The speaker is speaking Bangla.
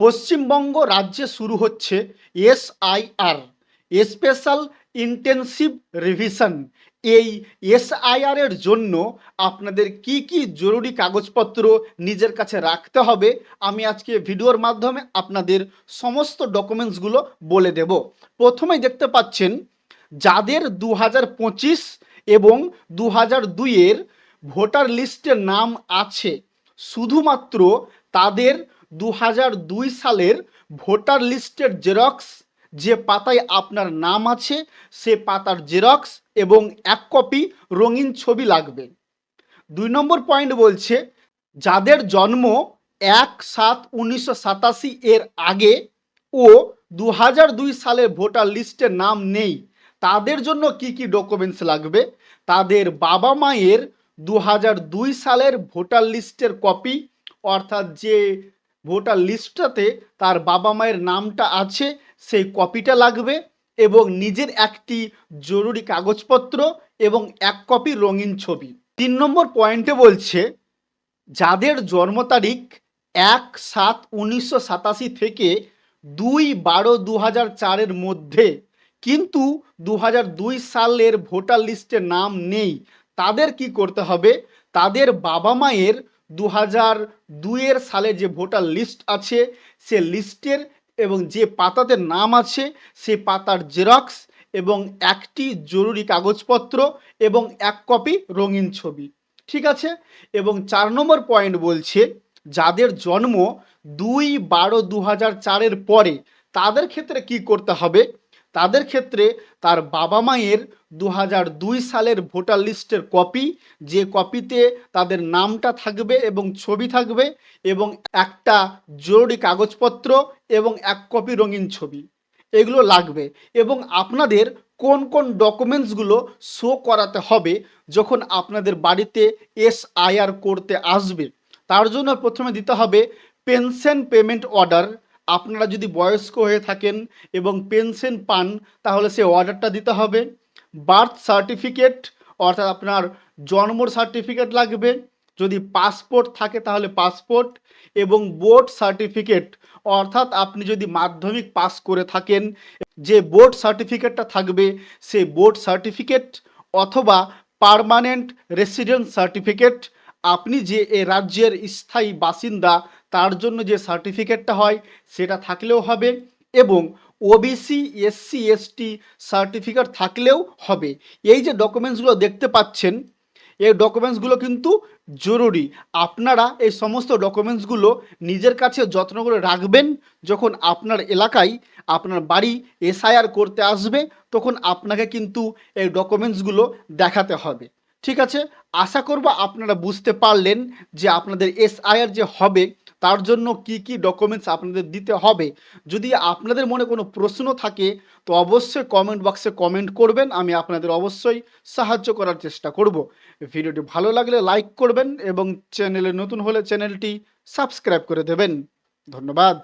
পশ্চিমবঙ্গ রাজ্যে শুরু হচ্ছে এসআইআর, স্পেশাল ইন্টেনসিভ রিভিশন। এই এসআইআর এর জন্য আপনাদের কি কি জরুরি কাগজপত্র নিজের কাছে রাখতে হবে, আমি আজকে ভিডিওর মাধ্যমে আপনাদের সমস্ত ডকুমেন্টসগুলো বলে দেব। প্রথমে দেখতে পাচ্ছেন, যাদের দু হাজার পঁচিশ এবং দু হাজার দুইয়ের ভোটার লিস্টে নাম আছে, শুধুমাত্র তাদের দু হাজার দুই সালের ভোটার লিস্টের জেরক্স, যে পাতায় আপনার নাম আছে, সে পাতার জেরক্স এবং এক কপি রঙিন ছবি লাগবে। দুই নম্বর পয়েন্ট বলছে, যাদের জন্ম এক সাত উনিশশো সাতাশি এর আগে ও দু হাজার দুই সালের ভোটার লিস্টে নাম নেই, তাদের জন্য কি কি ডকুমেন্টস লাগবে? তাদের বাবা মায়ের দু হাজার দুই সালের ভোটার লিস্টের কপি, অর্থাৎ যে ভোটার লিস্টটাতে তার বাবা মায়ের নামটা আছে, সেই কপিটা লাগবে এবং নিজের একটি জরুরি কাগজপত্র এবং এক কপি রঙিন ছবি। তিন নম্বর পয়েন্টে বলছে, যাদের জন্ম তারিখ এক সাত উনিশশো সাতাশি থেকে দুই বারো দু হাজার চারের মধ্যে, কিন্তু দু দুই সালের ভোটার লিস্টে নাম নেই, তাদের কি করতে হবে? তাদের বাবা মায়ের দু হাজার দুইয়ের সালে যে ভোটার লিস্ট আছে, সে লিস্টের এবং যে পাতাতে নাম আছে, সে পাতার জেরক্স এবং একটি জরুরি কাগজপত্র এবং এক কপি রঙিন ছবি। ঠিক আছে? এবং চার নম্বর পয়েন্ট বলছে, যাদের জন্ম দুই বারো দু হাজার চারের পরে, তাদের ক্ষেত্রে কি করতে হবে? তাদের ক্ষেত্রে তার বাবা মায়ের দু হাজার দুই সালের ভোটার লিস্টের কপি, যে কপিতে তাদের নামটা থাকবে এবং ছবি থাকবে এবং একটা জরুরি কাগজপত্র এবং এক কপি রঙিন ছবি, এগুলো লাগবে এবং আপনাদের কোন কোন ডকুমেন্টসগুলো শো করাতে হবে যখন আপনাদের বাড়িতে এসআইআর করতে আসবে, তার জন্য প্রথমে দিতে হবে পেনশন পেমেন্ট অর্ডার আপনারা যদি বয়স্ক হয়ে থাকেন এবং পেনশন পান, তাহলে সে অর্ডারটা দিতে হবে। বার্থ সার্টিফিকেট, অর্থাৎ আপনার জন্মর সার্টিফিকেট লাগবে। যদি পাসপোর্ট থাকে, তাহলে পাসপোর্ট এবং বোর্ড সার্টিফিকেট, অর্থাৎ আপনি যদি মাধ্যমিক পাস করে থাকেন, যে বোর্ড সার্টিফিকেটটা থাকবে, সেই বোর্ড সার্টিফিকেট অথবা পার্মানেন্ট রেসিডেন্ট সার্টিফিকেট, আপনি যে এ রাজ্যের স্থায়ী বাসিন্দা তার জন্য যে সার্টিফিকেটটা হয় সেটা থাকলেও হবে এবং ওবিসি এসসি এসটি সার্টিফিকেট থাকলেও হবে। এই যে ডকুমেন্টসগুলো দেখতে পাচ্ছেন, এই ডকুমেন্টসগুলো কিন্তু জরুরি। আপনারা এই সমস্ত ডকুমেন্টসগুলো নিজের কাছে যত্ন করে রাখবেন। যখন আপনার এলাকায় আপনার বাড়ি এসআইআর করতে আসবে, তখন আপনাকে কিন্তু এই ডকুমেন্টসগুলো দেখাতে হবে। ঠিক আছে? আশা করব আপনারা বুঝতে পারলেন যে আপনাদের এসআইআর যে হবে তার জন্য কি কি ডকুমেন্টস আপনাদের দিতে হবে? যদি আপনাদের মনে কোনো প্রশ্ন থাকে, তো অবশ্যই কমেন্ট বক্সে কমেন্ট করবেন, আমি আপনাদের অবশ্যই সাহায্য করার চেষ্টা করব। ভিডিওটি ভালো লাগলে লাইক করবেন এবং চ্যানেলে নতুন হলে চ্যানেলটি সাবস্ক্রাইব করে দেবেন। ধন্যবাদ।